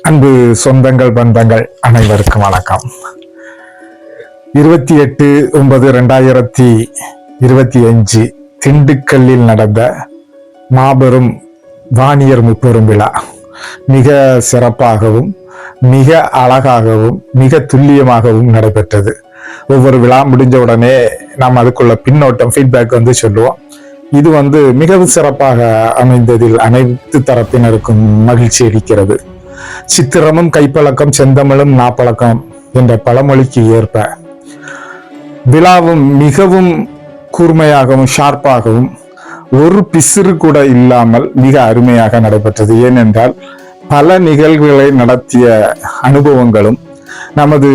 அன்பு சொந்தங்கள் பந்தங்கள் அனைவருக்கும் வணக்கம். இருபத்தி எட்டு ஒன்பது ரெண்டாயிரத்தி இருபத்தி அஞ்சு திண்டுக்கல்லில் நடந்த மாபெரும் வாணியர் முப்பெரும் விழா. மிக சிறப்பாகவும் மிக அழகாகவும் மிக துல்லியமாகவும் நடைபெற்றது. ஒவ்வொரு விழா முடிஞ்ச உடனே நாம் அதுக்குள்ள பின்னோட்டம் ஃபீட்பேக் வந்து சொல்லுவோம். இது வந்து மிகவும் சிறப்பாக அமைந்ததில் அனைத்து தரப்பினருக்கும் மகிழ்ச்சி அளிக்கிறது. சித்திரமும் கைப்பழக்கம் செந்தமிழும் நாப்பழக்கம் என்ற பழமொழிக்கு ஏற்ப விழாவும் மிகவும் கூர்மையாகவும் ஷார்ப்பாகவும் ஒரு பிசிறு கூட இல்லாமல் மிக அருமையாக நடைபெற்றது. ஏனென்றால் பல நிகழ்வுகளை நடத்திய அனுபவங்களும் நமது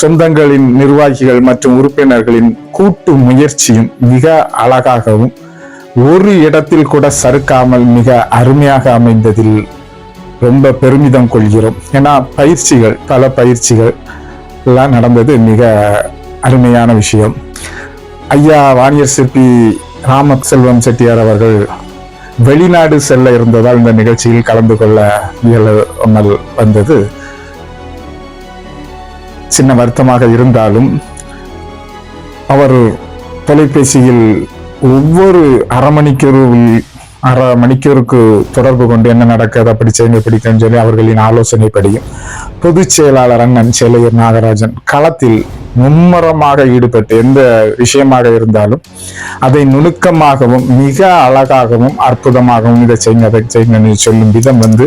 சொந்தங்களின் நிர்வாகிகள் மற்றும் உறுப்பினர்களின் கூட்டு முயற்சியும் மிக அழகாகவும் ஒரு இடத்தில் கூட சறுக்காமல் மிக அருமையாக அமைந்ததில் ரொம்ப பெருமிதம் கொள்கிறோம். ஏன்னா பயிற்சிகள் பல பயிற்சிகள் எல்லாம் நடந்தது மிக அருமையான விஷயம். ஐயா வாணியர் சிற்பி ராம செல்வம் செட்டியார் அவர்கள் வெளிநாடு செல்ல இருந்ததால் இந்த நிகழ்ச்சியில் கலந்து கொள்ள இயலாமல் வந்தது. சின்ன வருத்தமாக இருந்தாலும் அவர் தொலைபேசியில் ஒவ்வொரு அரை மணிக்கூறு அரை மணிக்கூருக்கு தொடர்பு கொண்டு என்ன நடக்குது அப்படி செய்யுங்க பிடிக்கும்னு சொல்லி அவர்களின் ஆலோசனைப்படியும் பொதுச் செயலாளர் அண்ணன் சேலையர் நாகராஜன் களத்தில் மும்முரமாக ஈடுபட்டு எந்த விஷயமாக இருந்தாலும் அதை நுணுக்கமாகவும் மிக அழகாகவும் அற்புதமாகவும் இதை செய்யுங்க அதை செய்யுங்கன்னு சொல்லும் விதம் வந்து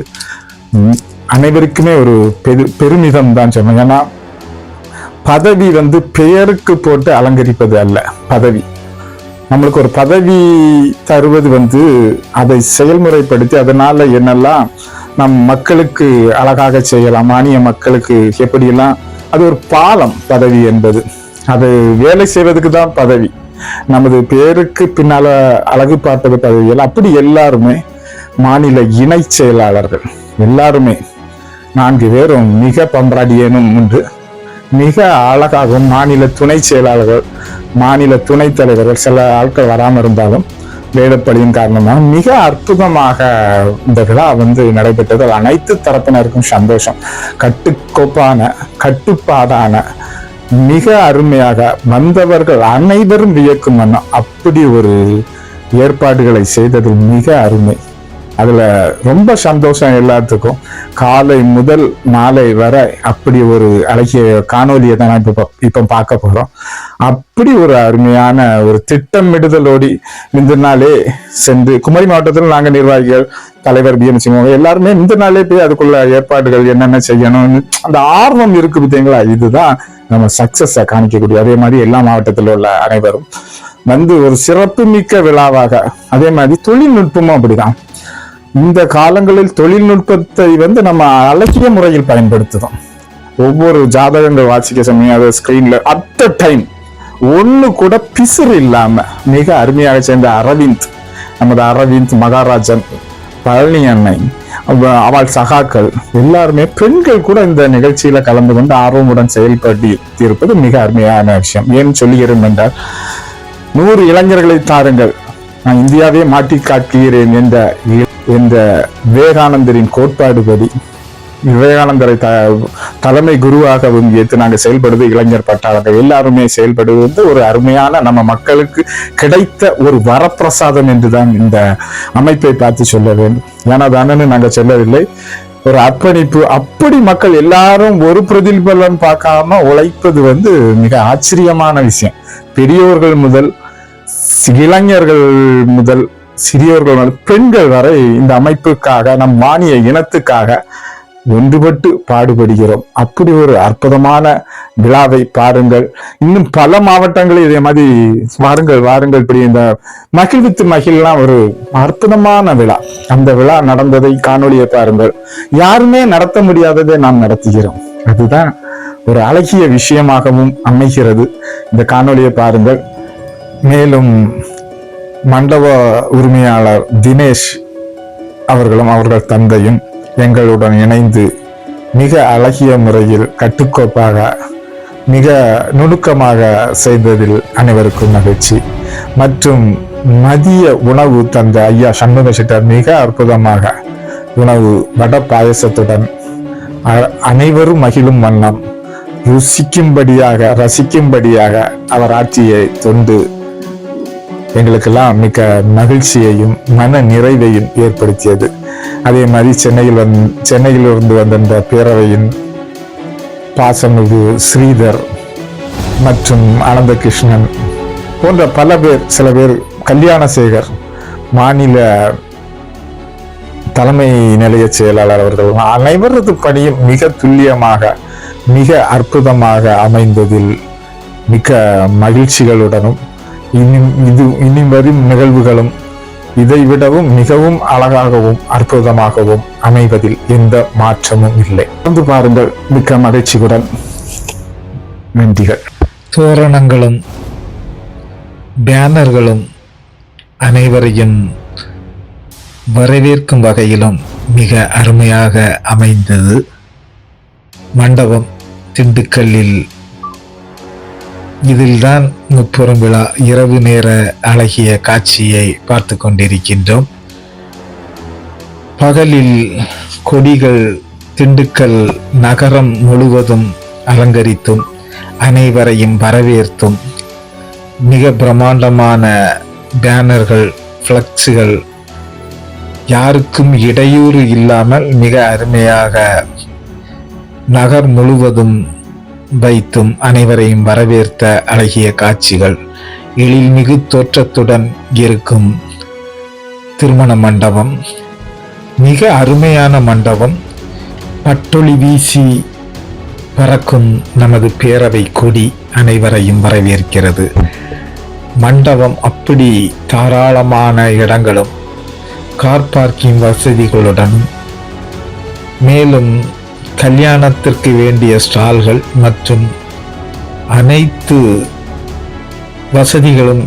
அனைவருக்குமே ஒரு பெரு பெருமிதம் தான் சொன்னேன் ஏன்னா பதவி வந்து பெயருக்கு போட்டு அலங்கரிப்பது அல்ல பதவி. நம்மளுக்கு ஒரு பதவி தருவது வந்து அதை செயல்முறைப்படுத்தி அதனால என்னெல்லாம் நம் மக்களுக்கு அழகாக செய்யலாம் மானிய மக்களுக்கு எப்படியெல்லாம் அது ஒரு பாலம் பதவி என்பது. அது வேலை செய்வதுக்கு தான் பதவி. நமது பேருக்கு பின்னால அழகு பார்ப்பது பதவிகள் அப்படி எல்லாருமே மாநில இணை செயலாளர்கள். எல்லாருமே நான்கு பேரும் மிக பம்பாடியேனும் உண்டு. மிக அழகாகவும் மாநில துணை செயலாளர்கள் மாநில துணைத் தலைவர்கள் சில ஆட்கள் வராமல் இருந்தாலும் வேலைப்படியின் காரணமாக மிக அற்புதமாக இந்த விழா வந்து நடைபெற்றது. அனைத்து தரப்பினருக்கும் சந்தோஷம். கட்டுக்கோப்பான கட்டுப்பாடான மிக அருமையாக வந்தவர்கள் அனைவரும் வியக்கும் வண்ணம் அப்படி ஒரு ஏற்பாடுகளை செய்தது மிக அருமை. அதில் ரொம்ப சந்தோஷம் எல்லாத்துக்கும். காலை முதல் மாலை வரை அப்படி ஒரு அழகிய காணொலியை தான் நான் இப்போ இப்போ பார்க்க போகிறோம் அப்படி ஒரு அருமையான ஒரு திட்டமிடுதலோடி இந்த நாளே சென்று குமரி மாவட்டத்தில் நாங்கள் நிர்வாகிகள் தலைவர் பி எம் எல்லாருமே இந்த நாளே போய் அதுக்குள்ள ஏற்பாடுகள் என்னென்ன செய்யணும்னு அந்த ஆர்வம் இருக்கு பார்த்தீங்களா? இதுதான் நம்ம சக்சஸை காணிக்கக்கூடிய அதே மாதிரி எல்லா மாவட்டத்தில் உள்ள அனைவரும். வந்து ஒரு சிறப்புமிக்க விழாவாக அதே மாதிரி தொழில்நுட்பமும் அப்படிதான். இந்த காலங்களில் தொழில்நுட்பத்தை வந்து நம்ம அழகிய முறையில் பயன்படுத்துறோம். ஒவ்வொரு ஜாதகங்கள் வாசிக்க சமயம் அதை ஸ்கிரீன்ல அட் த டைம் ஒண்ணு கூட பிசுறு இல்லாம மிக அருமையாக சேர்ந்த அரவிந்த் நமது அரவிந்த் மகாராஜன் பழனி அன்னை அவள் சகாக்கள் எல்லாருமே பெண்கள் கூட இந்த நிகழ்ச்சியில கலந்து கொண்டு ஆர்வமுடன் செயல்பட்டு இருப்பது மிக அருமையான விஷயம். ஏன் சொல்லுகிறேன் என்றால் நூறு இளைஞர்களை தாருங்கள். நான் இந்தியாவே மாட்டி காட்டுகிறேன் என்ற இந்த விவேகானந்தரின் கோட்பாடுபடி விவேகானந்தரை த தலைமை குருவாகவும் ஏற்று நாங்கள் செயல்படுவது இளைஞர் பட்டாளர்கள் எல்லாருமே செயல்படுவது வந்து ஒரு அருமையான நம்ம மக்களுக்கு கிடைத்த ஒரு வரப்பிரசாதம் என்றுதான் இந்த அமைப்பை பார்த்து சொல்ல வேண்டும். ஏன்னா தானே நாங்கள் சொல்லவில்லை. ஒரு அர்ப்பணிப்பு அப்படி மக்கள் எல்லாரும் ஒரு பிரதிபலன் பார்க்காம உழைப்பது வந்து மிக ஆச்சரியமான விஷயம். பெரியோர்கள் முதல் இளைஞர்கள் முதல் சிறியோர்கள் முதல் பெண்கள் வரை இந்த அமைப்புக்காக நம் மானிய இனத்துக்காக ஒன்றுபட்டு பாடுபடுகிறோம். அப்படி ஒரு அற்புதமான விழாவை பாருங்கள். இன்னும் பல மாவட்டங்களில் இதே மாதிரி வாருங்கள் வாருங்கள் இப்படி இந்த மகிழ்வித்து மகிழ்லாம் ஒரு அற்புதமான விழா. அந்த விழா நடந்ததை காணொளியை பாருங்கள். யாருமே நடத்த முடியாததை நாம் நடத்துகிறோம். அதுதான் ஒரு அழகிய விஷயமாகவும் அமைகிறது. இந்த காணொளியை பாருங்கள். மேலும் மண்டப உரிமையாளர் தினேஷ் அவர்களும் அவர்கள் தந்தையும் எங்களுடன் இணைந்து மிக அழகிய முறையில் கட்டுக்கோப்பாக மிக நுணுக்கமாக செய்ததில் அனைவருக்கும் மகிழ்ச்சி. மற்றும் மதிய உணவு தந்த ஐயா சண்முக சிட்டர் மிக அற்புதமாக உணவு வட பாயசத்துடன் அ- அனைவரும் மகிழும் வண்ணம் ருசிக்கும்படியாக ரசிக்கும்படியாக அவர் ஆட்சியை தொண்டு எங்களுக்கெல்லாம் மிக்க மகிழ்ச்சியையும் மன நிறைவையும் ஏற்படுத்தியது. அதே மாதிரி சென்னையில் வந் சென்னையிலிருந்து வந்த வந்திருந்த பேரவையின் பாசமிகு ஸ்ரீதர் மற்றும் அனந்தகிருஷ்ணன் போன்ற பல பேர் சில பேர் கல்யாணசேகர் மாநில தலைமை நிலைய செயலாளர் அவர்கள் அனைவரது பணியும் மிக துல்லியமாக மிக அற்புதமாக அமைந்ததில் மிக்க மகிழ்ச்சிகளுடனும் இனி இது இனி வரும் நிகழ்வுகளும் இதை விடவும் மிகவும் அழகாகவும் அற்புதமாகவும் அமைவதில் எந்த மாற்றமும் இல்லை. வந்து பாருங்கள் மிக்க மகிழ்ச்சியுடன். நன்றிகள். தோரணங்களும் பேனர்களும் அனைவரையும் வரவேற்கும் வகையிலும் மிக அருமையாக அமைந்தது. மண்டபம் திண்டுக்கல்லில் இதில்தான் முப்புறம் விழா இரவு நேர அழகிய காட்சியை பார்த்து கொண்டிருக்கின்றோம். பகலில் கொடிகள் திண்டுக்கல் நகரம் முழுவதும் அலங்கரித்தும் அனைவரையும் வரவேற்றும் மிக பிரம்மாண்டமான பேனர்கள் ஃப்ளக்ஸுகள் யாருக்கும் இடையூறு இல்லாமல் மிக அருமையாக நகர் முழுவதும் வைத்தும் அனைவரையும் வரவேற்ற அழகிய காட்சிகள். எழில்மிகு தோற்றத்துடன் இருக்கும் திருமண மண்டபம் மிக அருமையான மண்டபம். பட்டொளி வீசி பறக்கும் நமது பேரவை கொடி அனைவரையும் வரவேற்கிறது. மண்டபம் அப்படி தாராளமான இடங்களும் கார் பார்க்கிங் வசதிகளுடன் மேலும் கல்யாணத்திற்கு வேண்டிய ஸ்டால்கள் மற்றும் அனைத்து வசதிகளும்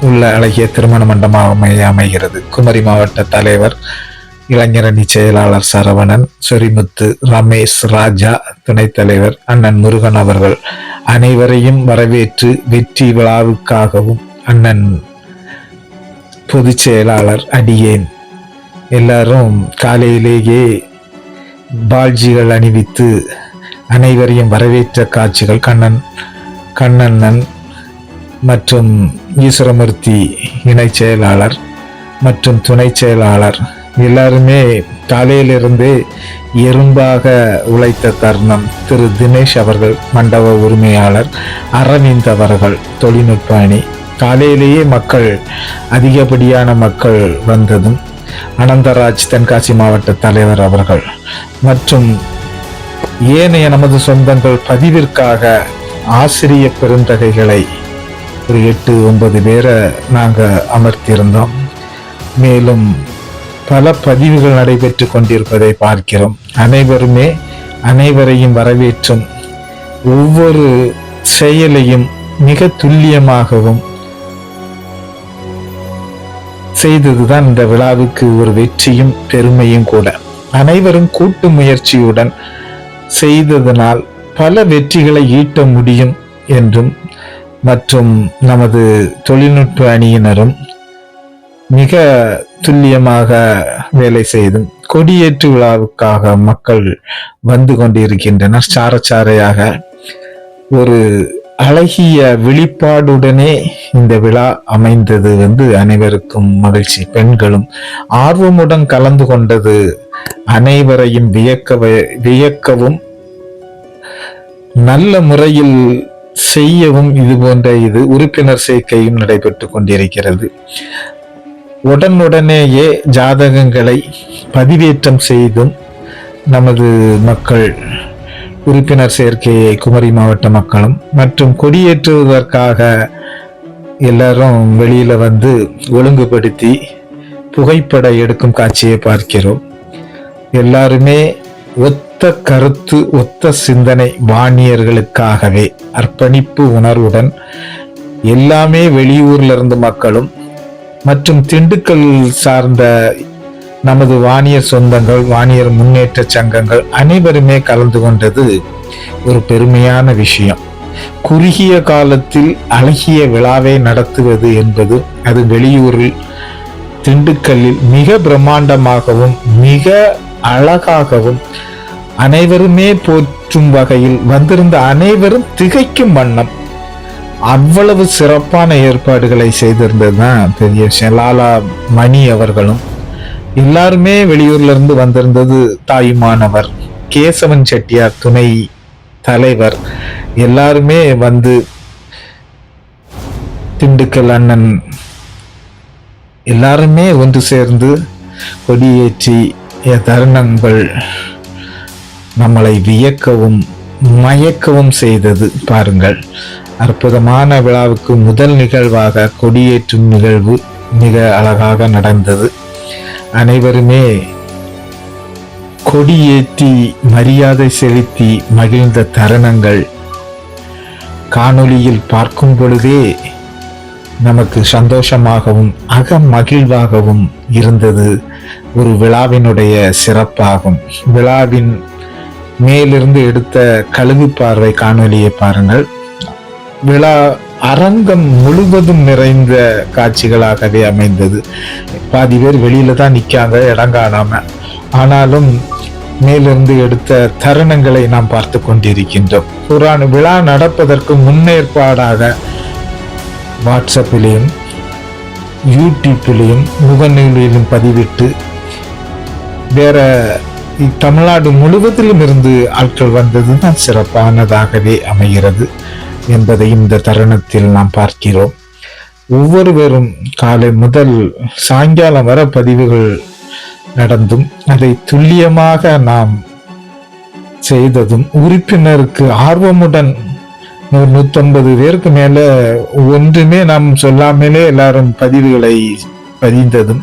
உள்ள அழகிய திருமண மண்டபமாக அமைகிறது. குமரி மாவட்ட தலைவர் இளைஞரணி செயலாளர் சரவணன் சொரிமுத்து ரமேஷ் ராஜா துணைத் தலைவர் அண்ணன் முருகன் அவர்கள் அனைவரையும் வரவேற்று வெற்றி விழாவுக்காகவும் அண்ணன் பொதுச் செயலாளர் அடியேன். எல்லாரும் காலையிலேயே பால்ஜிகள் அணிவித்து அனைவரையும் வரவேற்ற காட்சிகள். கண்ணன் கண்ணண்ணன் மற்றும் ஈஸ்வரமூர்த்தி இணைச் செயலாளர் மற்றும் துணை செயலாளர். எல்லாருமே காலையிலிருந்தே எறும்பாக உழைத்த தருணம். திரு. தினேஷ் அவர்கள் மண்டப உரிமையாளர் அரவிந்த் அவர்கள் தொழில்நுட்ப அணி. காலையிலேயே மக்கள் அதிகப்படியான மக்கள் வந்ததும் அனந்தராஜ் தென்காசி மாவட்ட தலைவர் அவர்கள். மற்றும் ஏனைய நமது சொந்தங்கள் பதிவிற்காக ஆசிரிய பெருந்தகைகளை ஒரு எட்டு ஒன்பது பேரை நாங்கள் அமர்த்தியிருந்தோம். மேலும் பல பதிவுகள் நடைபெற்று கொண்டிருப்பதை பார்க்கிறோம். அனைவருமே அனைவரையும் வரவேற்றும் ஒவ்வொரு செயலையும் மிக துல்லியமாகவும் செய்ததுதான் இந்த விழாவுக்கு ஒரு வெற்றியும் பெருமையும் கூட. அனைவரும் கூட்டு முயற்சியுடன் செய்ததனால் பல வெற்றிகளை ஈட்ட முடியும் என்றும் மற்றும் நமது தொழில்நுட்ப அணியினரும் மிக துல்லியமாக வேலை செய்தும் கொடியேற்று விழாவுக்காக மக்கள் வந்து கொண்டிருக்கின்றனர். சாரச்சாரையாக ஒரு அழகிய வெளிப்பாடுடனே இந்த விழா அமைந்தது வந்து அனைவருக்கும் மகிழ்ச்சி. பெண்களும் ஆர்வமுடன் கலந்து கொண்டது அனைவரையும் வியக்க வியக்கவும் நல்ல முறையில் செய்யவும் இது போன்ற இது உறுப்பினர் சேர்க்கையும் நடைபெற்று கொண்டிருக்கிறது. உடனுடனேயே ஜாதகங்களை பதிவேற்றம் செய்தும் நமது மக்கள் உறுப்பினர் சேர்க்கையை குமரி மாவட்ட மக்களும் மற்றும் கொடியேற்றுவதற்காக எல்லாரும் வெளியில வந்து ஒழுங்குபடுத்தி புகைப்பட எடுக்கும் காட்சியை பார்க்கிறோம். எல்லாருமே ஒத்த கருத்து ஒத்த சிந்தனை வாணியர்களுக்காகவே அர்ப்பணிப்பு உணர்வுடன் எல்லாமே வெளியூர்ல இருந்து மக்களும் மற்றும் திண்டுக்கல் சார்ந்த நமது வாணியர் சொந்தங்கள் வாணியர் முன்னேற்ற சங்கங்கள் அனைவருமே கலந்து கொண்டது ஒரு பெருமையான விஷயம். குறுகிய காலத்தில் அழகிய விழாவை நடத்துவது என்பது அது வெளியூரில் திண்டுக்கல்லில் மிக பிரம்மாண்டமாகவும் மிக அழகாகவும் அனைவருமே போற்றும் வகையில் வந்திருந்த அனைவரும் திகைக்கும் வண்ணம் அவ்வளவு சிறப்பான ஏற்பாடுகளை செய்திருந்தது தான் பெரிய விஷயம் லாலா மணி அவர்களும். எல்லாருமே வெளியூர்ல இருந்து வந்திருந்தது தாயுமானவர் கேசவன் செட்டியார் துணை தலைவர். எல்லாருமே வந்து திண்டுக்கல் அண்ணன். எல்லாருமே ஒன்று சேர்ந்து கொடியேற்றி தருணங்கள் நம்மளை வியக்கவும் மயக்கவும் செய்தது பாருங்கள். அற்புதமான விழாவுக்கு முதல் நிகழ்வாக கொடியேற்றும் நிகழ்வு மிக அழகாக நடந்தது. அனைவருமே கொடியேற்றி மரியாதை செலுத்தி மகிழ்ந்த தருணங்கள் காணொளியில் பார்க்கும் பொழுதே நமக்கு சந்தோஷமாகவும் அக மகிழ்வாகவும் இருந்தது. ஒரு விழாவினுடைய சிறப்பாகும். விழாவின் மேலிருந்து எடுத்த கழுகு பார்வை காணொலியை பாருங்கள். விழா அரங்கம் முழுவதும் நிறைந்த காட்சிகளாகவே அமைந்தது. பாதி பேர் வெளியில தான் நிற்காங்க இடம் காணாம. ஆனாலும் மேலிருந்து எடுத்த தருணங்களை நாம் பார்த்து கொண்டிருக்கின்றோம். புராண விழா நடப்பதற்கு முன்னேற்பாடாக வாட்ஸ்அப்பிலையும் யூடியூப்பிலையும் முகநூலிலும் பதிவிட்டு வேற தமிழ்நாடு முழுவதிலும் இருந்து ஆட்கள் வந்தது தான் சிறப்பானதாகவே அமைகிறது. என்பதையும் இந்த தருணத்தில் நாம் பார்க்கிறோம். ஒவ்வொருவரும் காலை முதல் சாயங்காலம் வர பதிவுகள் நடந்தும் அதை துல்லியமாக நாம் செய்ததும் உறுப்பினருக்கு ஆர்வமுடன் ஒரு நூத்தம்பது பேருக்கு மேல ஒன்றுமே நாம் சொல்லாமலே எல்லாரும் பதிவுகளை பதிந்ததும்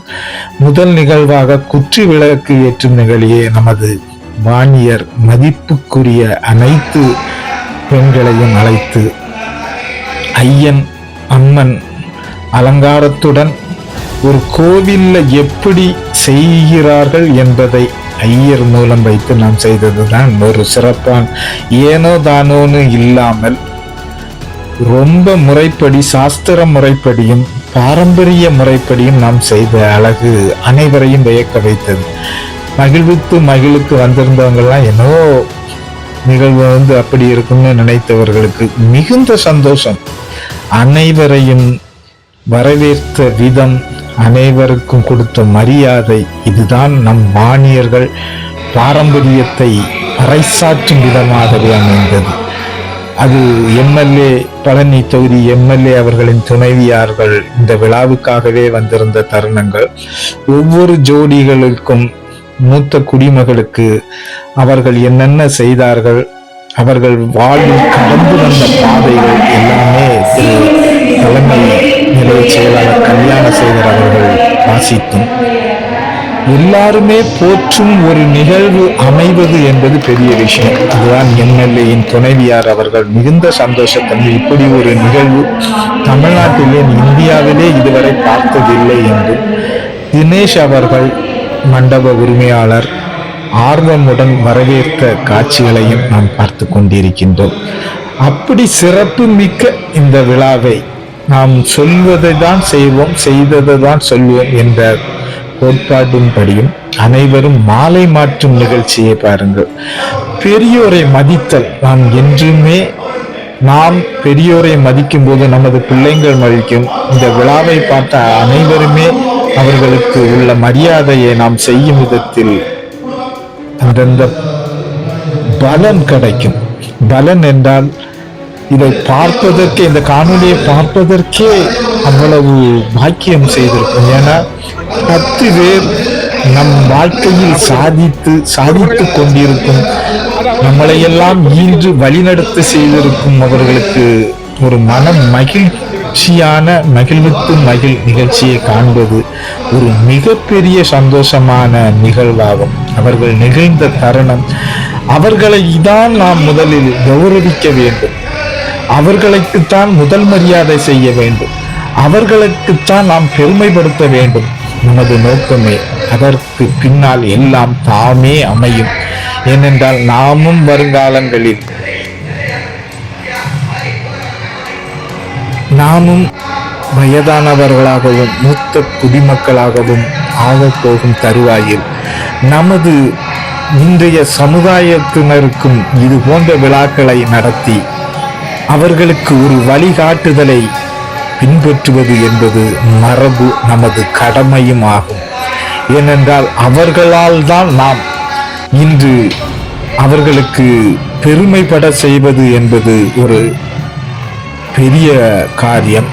முதல் நிகழ்வாக குற்றி விளக்கு ஏற்றும் நிகழ்ச்சியே நமது வாணியர் மதிப்புக்குரிய அனைத்து பெண்களையும் அழைத்து ஐயன் அம்மன் அலங்காரத்துடன் ஒரு கோவிலில் எப்படி செய்கிறார்கள் என்பதை ஐயர் மூலம் வைத்து நாம் செய்தது தான் ஒரு சிறப்பான். ஏனோ தானோன்னு இல்லாமல் ரொம்ப முறைப்படி சாஸ்திர முறைப்படியும் பாரம்பரிய முறைப்படியும் நாம் செய்த அழகு அனைவரையும் வியக்க வைத்தது. மகிழ்வித்து மகிழுக்கு வந்திருந்தவங்கெல்லாம் என்னவோ நிகழ்வு வந்து அப்படி இருக்கும்னு நினைத்தவர்களுக்கு மிகுந்த சந்தோஷம். அனைவரையும் வரவேற்ற விதம் அனைவருக்கும் கொடுத்த மரியாதை இதுதான் நம் வாணியர்கள் பாரம்பரியத்தை பறைசாற்றும் விதமாகவே அமைந்தது. அது எம்எல்ஏ பழனி தொகுதி எம்எல்ஏ அவர்களின் துணைவியார்கள் இந்த விழாவுக்காகவே வந்திருந்த தருணங்கள். ஒவ்வொரு ஜோடிகளுக்கும் மூத்த குடிமகளுக்கு அவர்கள் என்னென்ன செய்தார்கள்? அவர்கள் வாழ்வில் கடந்து வந்த பாதைகள் எல்லாமே தலைமை நிலைய செயலாளர் கல்யாணசேகர் அவர்கள் வாசித்தும். எல்லாருமே போற்றும் ஒரு நிகழ்வு அமைவது என்பது பெரிய விஷயம். அதுதான் எம்எல்ஏயின் துணைவியார் அவர்கள் மிகுந்த சந்தோஷத்தன்மை இப்படி ஒரு நிகழ்வு தமிழ்நாட்டிலே இந்தியாவிலே இதுவரை பார்த்ததில்லை என்று தினேஷ் அவர்கள் மண்டப உரிமையாளர் ஆர்வமுடன் வரவேற்ற காட்சிகளையும் நாம் பார்த்து கொண்டிருக்கின்றோம். அப்படி சிறப்பு மிக்க இந்த விழாவை நாம் சொல்வதை தான் செய்வோம் செய்ததை தான் சொல்வோம் என்ற கோட்பாட்டின்படியும் அனைவரும் மாலை மாற்றும் நிகழ்ச்சியை பாருங்கள். பெரியோரை மதித்தல் நாம் என்றுமே நாம் பெரியோரை மதிக்கும் போது நமது பிள்ளைங்கள் மதிக்கும் இந்த விழாவை பார்த்த அனைவருமே அவர்களுக்கு உள்ள மரியாதையை நாம் செய்யும் விதத்தில் அந்தந்த பலன் கிடைக்கும். பலன் என்றால் இதை பார்ப்பதற்கே இந்த காணொலியை பார்ப்பதற்கே அவ்வளவு பாக்கியம் செய்திருக்கும். ஏன்னா பத்து பேர் நம் வாழ்க்கையில் சாதித்து சாதித்துக் கொண்டிருக்கும் நம்மளையெல்லாம் ஈன்று வழிநடத்து செய்திருக்கும் அவர்களுக்கு ஒரு மனம் மகிழ்ச்சி மகிழ்ச்சியான மகிழ்வுக்கு மகிழ் நிகழ்ச்சியை காண்பது ஒரு மிகப்பெரிய சந்தோஷமான நிகழ்வாகும். அவர்கள் நிகழ்ந்த தருணம் அவர்களை தான் நாம் முதலில் கௌரவிக்க வேண்டும். அவர்களுக்குத்தான் முதல் மரியாதை செய்ய வேண்டும். அவர்களுக்குத்தான் நாம் பெருமைப்படுத்த வேண்டும். நமது நோக்கமே அதற்கு பின்னால் எல்லாம் தாமே அமையும். ஏனென்றால் நாமும் வருங்காலங்களில் நாமும் வயதானவர்களாகவும் மூத்த குடிமக்களாகவும் ஆகப்போகும் தருவாயில். நமது இன்றைய சமுதாயத்தினருக்கும் இது போன்ற விழாக்களை நடத்தி அவர்களுக்கு ஒரு வழிகாட்டுதலை பின்பற்றுவது என்பது மரபு நமது கடமையும் ஆகும் ஏனென்றால் அவர்களால் தான் நாம் இன்று அவர்களுக்கு பெருமைப்பட செய்வது என்பது ஒரு பெரிய காரியம்.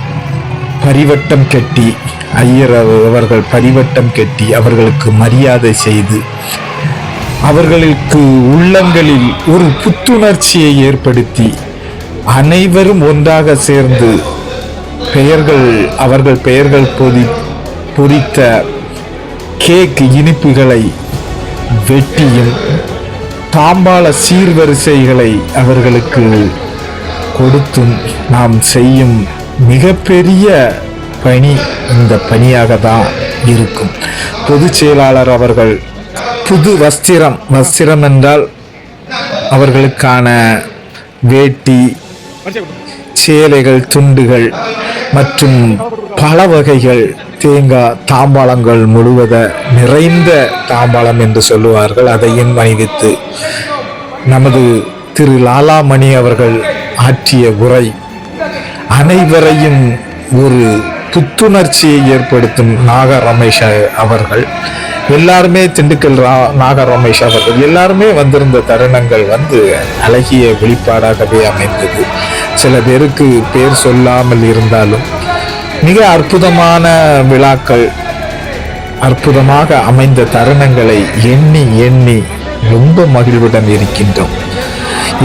பரிவட்டம் கட்டி ஐயர் அவர்கள் பரிவட்டம் கட்டி அவர்களுக்கு மரியாதை செய்து அவர்களுக்கு உள்ளங்களில் ஒரு புத்துணர்ச்சியை ஏற்படுத்தி அனைவரும் ஒன்றாக சேர்ந்து பெயர்கள் அவர்கள் பெயர்கள் பொதி பொறித்த கேக் இனிப்புகளை வெட்டியும் தாம்பாள சீர்வரிசைகளை அவர்களுக்கு கொடுத்தும் நாம் செய்யும் மிகப்பெரிய பணி இந்த பணியாக தான் இருக்கும். பொதுச் செயலாளர் அவர்கள் புது வஸ்திரம் வஸ்திரம் என்றால் அவர்களுக்கான வேட்டி சேலைகள் துண்டுகள் மற்றும் பல வகைகள் தேங்காய் தாம்பாளங்கள் முழுவத நிறைந்த தாம்பாளம் என்று சொல்லுவார்கள். அதையும் அணிவித்து நமது திரு லாலாமணி அவர்கள் ஆற்றிய உரை. அனைவரையும் ஒரு புத்துணர்ச்சியை ஏற்படுத்தும் நாக ரமேஷ் அவர்கள். எல்லாருமே திண்டுக்கல் ரா நாக ரமேஷ் அவர்கள். எல்லாருமே வந்திருந்த தருணங்கள் வந்து அழகிய வெளிப்பாடாகவே அமைந்தது. சில பேருக்கு பேர் சொல்லாமல் இருந்தாலும் மிக அற்புதமான விழாக்கள் அற்புதமாக அமைந்த தருணங்களை எண்ணி எண்ணி ரொம்ப மகிழ்வுடன் இருக்கின்றோம்.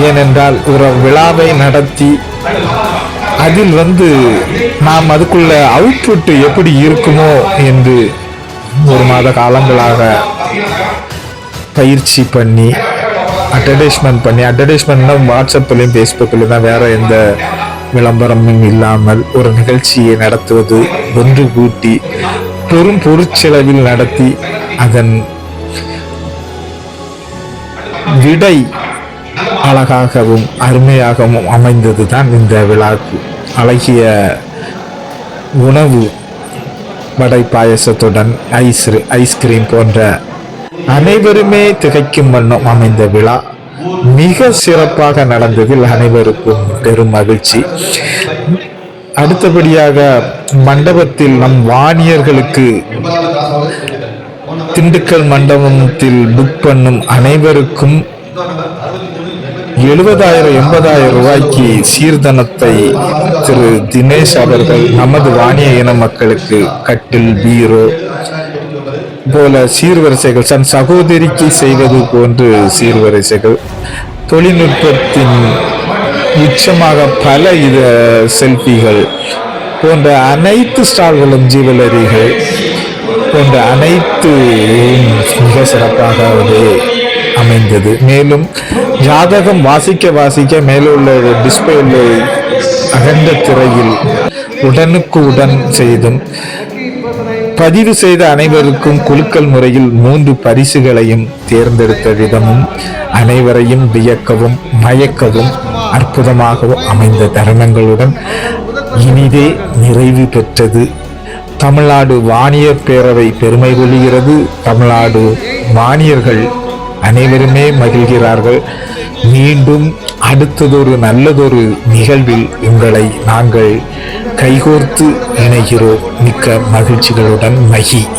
ஏனென்றால் ஒரு விழாவை நடத்தி அதில் வந்து நாம் அதுக்குள்ள அவுட்புட் எப்படி இருக்குமோ என்று ஒரு மாத காலங்களாக பயிற்சி பண்ணி அட்வர்டைஸ்மெண்ட் பண்ணி அட்வர்டைஸ்மெண்ட்னா வாட்ஸ்அப்லையும் ஃபேஸ்புக்லையும் தான். வேறு எந்த விளம்பரமும் இல்லாமல் ஒரு நிகழ்ச்சியை நடத்துவது ஒன்று கூட்டி பெரும் பொருட்செலவில் நடத்தி அதன் விடை அழகாகவும் அருமையாகவும் அமைந்தது தான் இந்த விழாக்கு அழகிய உணவு வடை பாயசத்துடன் ஐஸ் ஐஸ்கிரீம் போன்ற அனைவருமே திகைக்கும் வண்ணம் அமைந்த விழா. மிக சிறப்பாக நடந்ததில் அனைவருக்கும் பெரும் மகிழ்ச்சி. அடுத்தபடியாக மண்டபத்தில் நம் வாணியர்களுக்கு திண்டுக்கல் மண்டபத்தில் புக் பண்ணும் அனைவருக்கும் எழுபதாயிரம் எண்பதாயிரம் ரூபாய்க்கு சீர்தனத்தை திரு தினேஷ் அவர்கள் நமது வாணிய இன மக்களுக்கு கட்டில் பீரோ போல சீர்வரிசைகள் தன் சகோதரிக்கு செய்வது போன்று சீர்வரிசைகள். தொழில்நுட்பத்தின் உச்சமாக பல இத செல்ஃபிகள் போன்ற அனைத்து ஸ்டால்களும் ஜுவல்லரிகள் போன்ற அனைத்து மிக சிறப்பாகவே அமைந்தது. மேலும் ஜாதகம் வாசிக்க வாசிக்க மேலுள்ள டிஸ்பிளேல அகண்ட திரையில் உடனுக்கு உடன் செய்தும் பதிவு செய்த அனைவருக்கும் குலுக்கல் முறையில் மூன்று பரிசுகளையும் தேர்ந்தெடுத்த விதமும் அனைவரையும் வியக்கவும் மயக்கவும் அற்புதமாகவும் அமைந்த தருணங்களுடன் இனிதே நிறைவு பெற்றது. தமிழ்நாடு வாணியர் பேரவை பெருமை கொள்கிறது. தமிழ்நாடு வாணியர்கள் அனைவருமே மகிழ்கிறார்கள். மீண்டும் அடுத்ததொரு நல்லதொரு நிகழ்வில் உங்களை நாங்கள் கைகோர்த்து இணைகிறோம். மிக்க மகிழ்ச்சிகளுடன் மகி.